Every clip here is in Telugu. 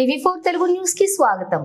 టీవీ ఫోర్ తెలుగు న్యూస్కి స్వాగతం.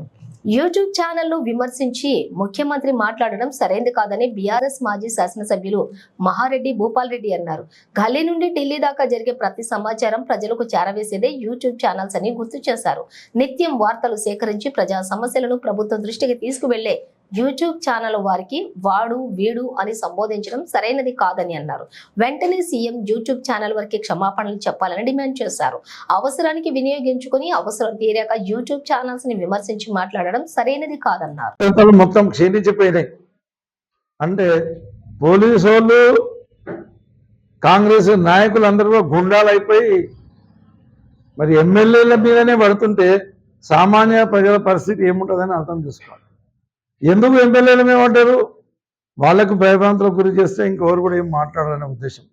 యూట్యూబ్ ఛానల్ను విమర్శించి ముఖ్యమంత్రి మాట్లాడడం సరైంది కాదని బీఆర్ఎస్ మాజీ శాసనసభ్యులు మహారెడ్డి భూపాల్ రెడ్డి అన్నారు. గల్లీ నుండి ఢిల్లీ దాకా జరిగే ప్రతి సమాచారం ప్రజలకు చేరవేసేదే యూట్యూబ్ ఛానల్స్ అని గుర్తు చేశారు. నిత్యం వార్తలు సేకరించి ప్రజా సమస్యలను ప్రభుత్వం దృష్టికి తీసుకువెళ్ళే యూట్యూబ్ ఛానల్ వారికి వాడు వీడు అని సంబోధించడం సరైనది కాదని అన్నారు. వెంటనే సీఎం యూట్యూబ్ ఛానల్ వారికి క్షమాపణలు చెప్పాలని డిమాండ్ చేశారు. అవసరానికి వినియోగించుకుని అవసరం తీరాక యూట్యూబ్ ఛానల్స్ని విమర్శించి మాట్లాడడం సరైనది కాదన్నారు. మొత్తం క్షీణించిపోయినాయి. అంటే పోలీసు వాళ్ళు కాంగ్రెస్ నాయకులందరూ కూడా గుండాలు అయిపోయి మరి ఎమ్మెల్యేల మీదనే పడుతుంటే సామాన్య ప్రజల పరిస్థితి ఏముంటుందని అర్థం చేసుకోవాలి. ఎందుకు ఎమ్మెల్యేలు ఏమంటారు వాళ్ళకు భయభ్రాంతులకు గురి చేస్తే ఇంకెవరు కూడా ఏం మాట్లాడాలనే ఉద్దేశం.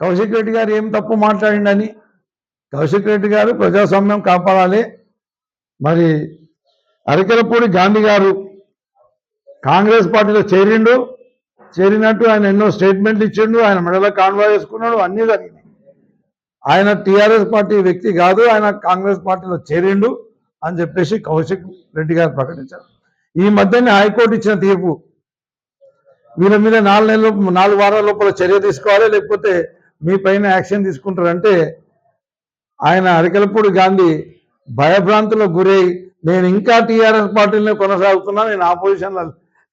కౌశిక్ రెడ్డి గారు ఏం తప్పు మాట్లాడిండని కౌశిక్ రెడ్డి గారు ప్రజాస్వామ్యం కాపాడాలి. మరి అరికెలపూడి గాంధీ గారు కాంగ్రెస్ పార్టీలో చేరిండు. చేరినట్టు ఆయన ఎన్నో స్టేట్మెంట్లు ఇచ్చిండు. ఆయన మెడలో కాన్వాయ్ వేసుకున్నాడు. అన్నీ జరిగినాయి. ఆయన టీఆర్ఎస్ పార్టీ వ్యక్తి కాదు. ఆయన కాంగ్రెస్ పార్టీలో చేరిండు అని చెప్పేసి కౌశిక్ రెడ్డి గారు ప్రకటించారు. ఈ మధ్యనే హైకోర్టు ఇచ్చిన తీర్పు. వీళ్ళ మీద నాలుగు నెలలు నాలుగు వారాల లోపల చర్య తీసుకోవాలి లేకపోతే మీ పైన యాక్షన్ తీసుకుంటారంటే ఆయన అరికలపూడి గాంధీ భయభ్రాంతులకు గురై నేను ఇంకా టీఆర్ఎస్ పార్టీలోనే కొనసాగుతున్నా నేను ఆపోజిషన్లో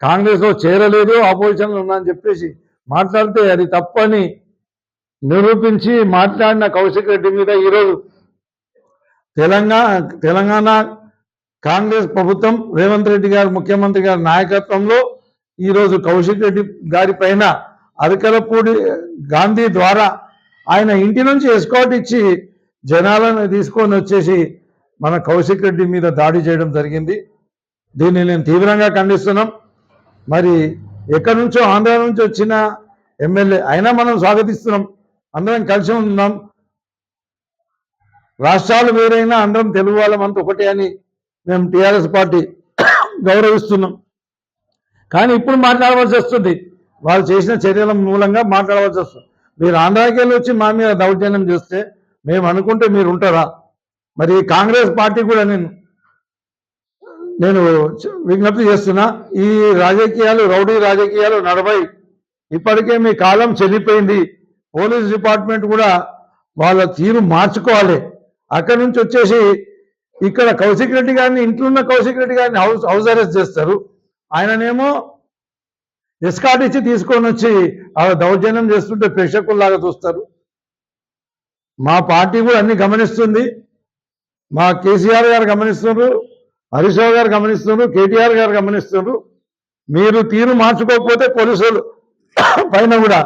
కాంగ్రెస్లో చేరలేదు ఆపోజిషన్లో ఉన్నా అని చెప్పేసి మాట్లాడితే అది తప్పని నిరూపించి మాట్లాడిన కౌశిక్ రెడ్డి మీద ఈరోజు తెలంగాణ తెలంగాణ కాంగ్రెస్ ప్రభుత్వం రేవంత్ రెడ్డి గారు ముఖ్యమంత్రి గారి నాయకత్వంలో ఈరోజు కౌశిక్ రెడ్డి గారి పైన అరికలపూడి గాంధీ ద్వారా ఆయన ఇంటి నుంచి ఎస్కాట్ ఇచ్చి జనాలను తీసుకొని వచ్చేసి మన కౌశిక్ రెడ్డి మీద దాడి చేయడం జరిగింది. దీన్ని నేను తీవ్రంగా ఖండిస్తున్నాం. మరి ఎక్కడి నుంచో ఆంధ్ర నుంచి వచ్చిన ఎమ్మెల్యే అయినా మనం స్వాగతిస్తున్నాం. అందరం కలిసి ఉన్నాం రాష్ట్రాలు వేరైనా అందరం తెలుగు వాళ్ళం అంత ఒకటే అని మేము టీఆర్ఎస్ పార్టీ గౌరవిస్తున్నాం. కానీ ఇప్పుడు మాట్లాడవలసి వస్తుంది. వాళ్ళు చేసిన చర్యల మూలంగా మాట్లాడవలసి వస్తుంది. మీరు ఆంధ్రాకి వెళ్ళి వచ్చి మా మీద దౌర్జన్యం చేస్తే మేము అనుకుంటే మీరు ఉంటారా? మరి కాంగ్రెస్ పార్టీ కూడా నేను నేను విజ్ఞప్తి చేస్తున్నా ఈ రాజకీయాలు రౌడీ రాజకీయాలు నడవై. ఇప్పటికే మీ కాలం చెల్లిపోయింది పోలీస్ డిపార్ట్మెంట్ కూడా వాళ్ళ తీరు మార్చుకోవాలి. అక్కడి నుంచి వచ్చేసి ఇక్కడ కౌశిక్ రెడ్డి గారిని ఇంట్లో ఉన్న కౌశిక్ రెడ్డి గారిని హౌస్ హౌస్ అరెస్ట్ చేస్తారు. ఆయననేమో ఎస్కాట్ ఇచ్చి తీసుకొని వచ్చి ఆ దౌర్జన్యం చేస్తుంటే ప్రేక్షకుల్లాగా చూస్తారు. మా పార్టీ కూడా అన్ని గమనిస్తుంది. మా కేసీఆర్ గారు గమనిస్తున్నారు హరీష్ రావు గారు గమనిస్తున్నారు కేటీఆర్ గారు గమనిస్తున్నారు. మీరు తీరు మార్చుకోకపోతే పోలీసులు పైన కూడా.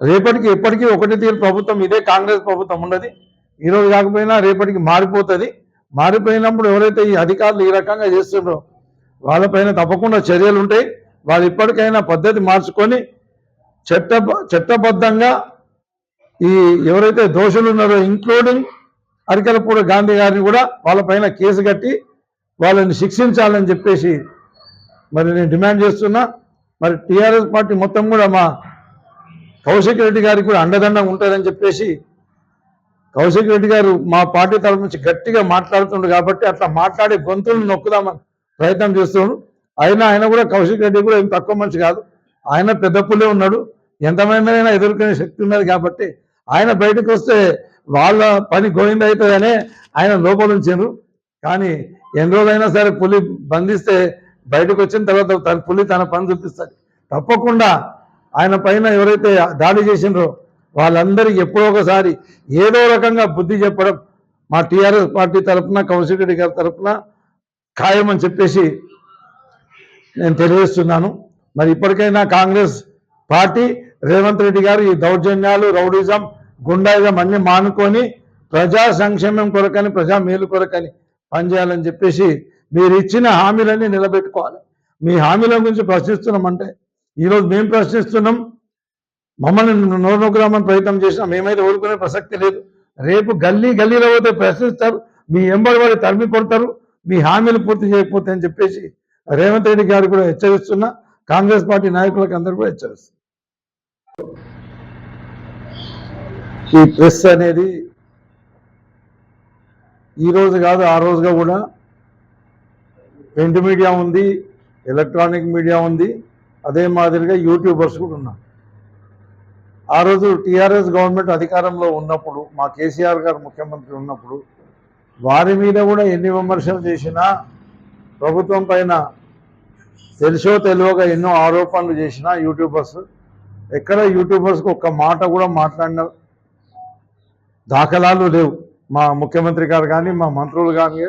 రేపటికి ఎప్పటికీ ఒకటి తీరు ప్రభుత్వం ఇదే కాంగ్రెస్ ప్రభుత్వం ఉన్నది. ఈరోజు కాకపోయినా రేపటికి మారిపోతుంది. మారిపోయినప్పుడు ఎవరైతే ఈ అధికారులు ఈ రకంగా చేస్తున్నారో వాళ్ళపైన తప్పకుండా చర్యలు ఉంటాయి. వాళ్ళు ఇప్పటికైనా పద్ధతి మార్చుకొని చట్ట చట్టబద్ధంగా ఈ ఎవరైతే దోషులు ఉన్నారో ఇంక్లూడింగ్ అరికలపూడి గాంధీ గారిని కూడా వాళ్ళపైన కేసు కట్టి వాళ్ళని శిక్షించాలని చెప్పేసి మరి నేను డిమాండ్ చేస్తున్నా. మరి టీఆర్ఎస్ పార్టీ మొత్తం కూడా మా కౌశిక్ రెడ్డి గారికి కూడా అండదండం ఉంటుందని చెప్పేసి కౌశిక్ రెడ్డి గారు మా పార్టీ తరఫు నుంచి గట్టిగా మాట్లాడుతుండ్రు కాబట్టి అట్లా మాట్లాడే గొంతులను నొక్కుదామని ప్రయత్నం చేస్తున్నాడు అయినా ఆయన కూడా కౌశిక్ రెడ్డి కూడా ఏం తక్కువ మనిషి కాదు. ఆయన పెద్ద పుల్లే ఉన్నాడు. ఎంతమందినైనా ఎదుర్కొనే శక్తి ఉన్నది కాబట్టి ఆయన బయటకు వస్తే వాళ్ళ పని గోవింద అవుతుందనే ఆయన లోపల ఉంచారు కానీ ఎన్ని రోజులైనా సరే పులి బంధిస్తే బయటకు వచ్చిన తర్వాత తన పులి తన పని చూపిస్తుంది. తప్పకుండా ఆయన పైన ఎవరైతే దాడి చేసిండ్రో వాళ్ళందరికీ ఎప్పుడో ఒకసారి ఏదో రకంగా బుద్ధి చెప్పడం మా టీఆర్ఎస్ పార్టీ తరఫున కౌశిక్ రెడ్డి గారి తరఫున ఖాయమని చెప్పేసి నేను తెలియజేస్తున్నాను. మరి ఇప్పటికైనా కాంగ్రెస్ పార్టీ రేవంత్ రెడ్డి గారు ఈ దౌర్జన్యాలు రౌడిజం గుండాయిజం అన్ని మానుకొని ప్రజా సంక్షేమం కొరకని ప్రజా మేలు కొరకని పనిచేయాలని చెప్పేసి మీరు ఇచ్చిన హామీలన్నీ నిలబెట్టుకోవాలి. మీ హామీల గురించి ప్రశ్నిస్తున్నామంటే ఈరోజు మేము ప్రశ్నిస్తున్నాం మమ్మల్ని నోరు నొక్కుదామని ప్రయత్నం చేసినా మేమైతే ఓడుకునే ప్రసక్తి లేదు. రేపు గల్లీ గల్లీలో పోతే ప్రశ్నిస్తారు మీ ఎంబడి వాడి తరిమి కొడతారు మీ హామీలు పూర్తి చేయకపోతే అని చెప్పేసి రేవంత్ రెడ్డి గారు కూడా హెచ్చరిస్తున్నా కాంగ్రెస్ పార్టీ నాయకులకు అందరూ కూడా హెచ్చరిస్తున్నారు ఈ ప్రెస్ అనేది ఈ రోజు కాదు ఆ రోజుగా కూడా ప్రింట్ మీడియా ఉంది ఎలక్ట్రానిక్ మీడియా ఉంది అదే మాదిరిగా యూట్యూబర్స్ కూడా ఉన్నారు. ఆ రోజు టీఆర్ఎస్ గవర్నమెంట్ అధికారంలో ఉన్నప్పుడు మా కేసీఆర్ గారు ముఖ్యమంత్రి ఉన్నప్పుడు వారి మీద కూడా ఎన్ని విమర్శలు చేసినా ప్రభుత్వం పైన తెలుసో తెలియక ఎన్నో ఆరోపణలు చేసినా యూట్యూబర్స్ ఎక్కడ యూట్యూబర్స్కి ఒక్క మాట కూడా మాట్లాడిన దాఖలాలు లేవు. మా ముఖ్యమంత్రి గారు కానీ మా మంత్రులు కానీ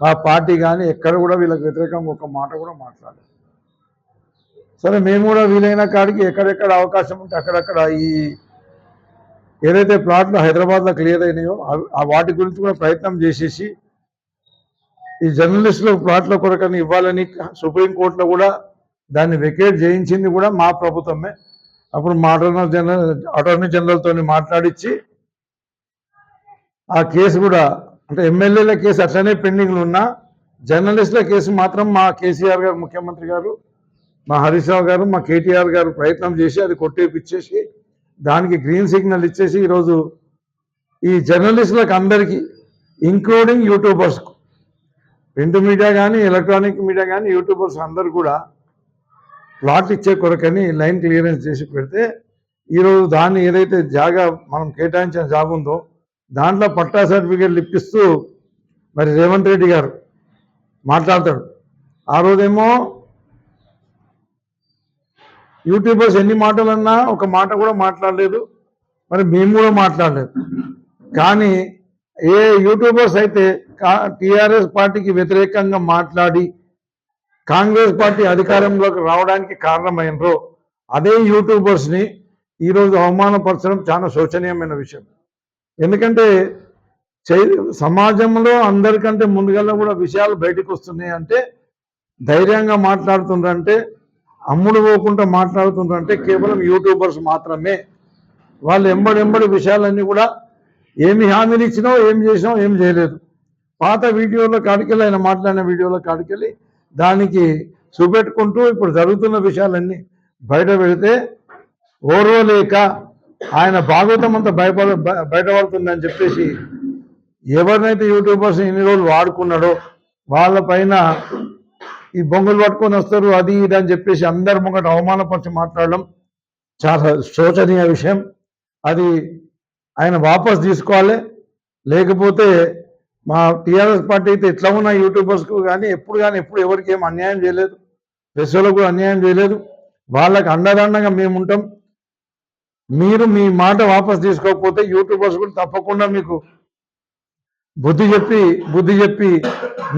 మా పార్టీ కానీ ఎక్కడ కూడా వీళ్ళకి వ్యతిరేకంగా ఒక మాట కూడా మాట్లాడలేదు. సరే మేము కూడా వీలైన కాడికి ఎక్కడెక్కడ అవకాశం ఉంటే అక్కడక్కడ ఈ ఏదైతే ప్లాట్లు హైదరాబాద్లో క్లియర్ అయినాయో ఆ వాటి గురించి కూడా ప్రయత్నం చేసేసి ఈ జర్నలిస్టులకు ప్లాట్ల కొరకని ఇవ్వాలని సుప్రీంకోర్టులో కూడా దాన్ని వెకేట్ చేయించింది కూడా మా ప్రభుత్వమే. అప్పుడు మా అటార్నీ జనరల్ అటార్నీ జనరల్తో మాట్లాడించి ఆ కేసు కూడా అంటే ఎమ్మెల్యేల కేసు అట్లనే పెండింగ్లు ఉన్నా జర్నలిస్టుల కేసు మాత్రం మా కేసీఆర్ గారు ముఖ్యమంత్రి గారు మా హరీష్ గారు మా కేటీఆర్ గారు ప్రయత్నం చేసి అది కొట్టేపిచ్చేసి దానికి గ్రీన్ సిగ్నల్ ఇచ్చేసి ఈరోజు ఈ జర్నలిస్టులకు అందరికీ ఇంక్లూడింగ్ యూట్యూబర్స్కు ప్రింట్ మీడియా కానీ ఎలక్ట్రానిక్ మీడియా కానీ యూట్యూబర్స్ అందరు కూడా ప్లాట్ ఇచ్చే కొరకని లైన్ క్లియరెన్స్ చేసి పెడితే ఈరోజు దాన్ని ఏదైతే జాగా మనం కేటాయించిన జాబ్ ఉందో దాంట్లో పట్టా సర్టిఫికేట్లు ఇప్పిస్తూ మరి రేవంత్ రెడ్డి గారు మాట్లాడతాడు. ఆ రోజేమో యూట్యూబర్స్ ఎన్ని మాటలు అన్నా ఒక మాట కూడా మాట్లాడలేదు. మరి మేము కూడా మాట్లాడలేదు. కానీ ఏ యూట్యూబర్స్ అయితే టిఆర్ఎస్ పార్టీకి వ్యతిరేకంగా మాట్లాడి కాంగ్రెస్ పార్టీ అధికారంలోకి రావడానికి కారణమైనరో అదే యూట్యూబర్స్ని ఈరోజు అవమానపరచడం చాలా శోచనీయమైన విషయం. ఎందుకంటే చై- సమాజంలో అందరికంటే ముందుగా కూడా విషయాలు బయటకు వస్తున్నాయి అంటే ధైర్యంగా మాట్లాడుతుండ్రంటే అమ్ముడు పోకుండా మాట్లాడుతుంటారంటే కేవలం యూట్యూబర్స్ మాత్రమే. వాళ్ళు ఎంబడెంబడి విషయాలన్నీ కూడా ఏమి హామీలు ఇచ్చినావు ఏం చేసినావు ఏం చేయలేదు. పాత వీడియోలో కాడికెళ్ళి ఆయన మాట్లాడిన వీడియోలో కాడికెళ్ళి దానికి చూపెట్టుకుంటూ ఇప్పుడు జరుగుతున్న విషయాలన్నీ బయట పెడితే ఓర్వలేక ఆయన భాగవతం అంతా భయపడ బ- బయటపడుతుందని చెప్పేసి ఎవరినైతే యూట్యూబర్స్ ఇన్ని రోజులు వాడుకున్నాడో వాళ్ళ పైన ఈ బొంగులు పట్టుకొని వస్తారు అది ఇది అని చెప్పేసి అందరి ముంగట అవమానపరిచి మాట్లాడడం చాలా శోచనీయ విషయం. అది ఆయన వాపస్ తీసుకోవాలి. లేకపోతే మా టీఆర్ఎస్ పార్టీ అయితే ఇట్లా ఉన్న యూట్యూబర్స్కు కానీ ఎప్పుడు కానీ ఎప్పుడు ఎవరికి ఏం అన్యాయం చేయలేదు. ప్రెస్సులకు కూడా అన్యాయం చేయలేదు. వాళ్ళకి అండదండగా మేము ఉంటాం. మీరు మీ మాట వాపస్ తీసుకోకపోతే యూట్యూబర్స్ కూడా తప్పకుండా మీకు బుద్ధి చెప్పి బుద్ధి చెప్పి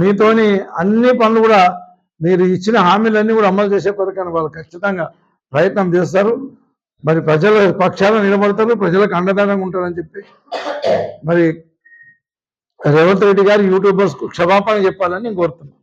మీతోని అన్ని పనులు కూడా మీరు ఇచ్చిన హామీలన్నీ కూడా అమలు చేసే కొరకని వాళ్ళు ఖచ్చితంగా ప్రయత్నం చేస్తారు. మరి ప్రజల పక్షాన నిలబడతారు ప్రజలకు అండదండంగా ఉంటారని చెప్పి. మరి రేవంత్ రెడ్డి గారు యూట్యూబర్స్ క్షమాపణ చెప్పాలని నేను కోరుతున్నాను.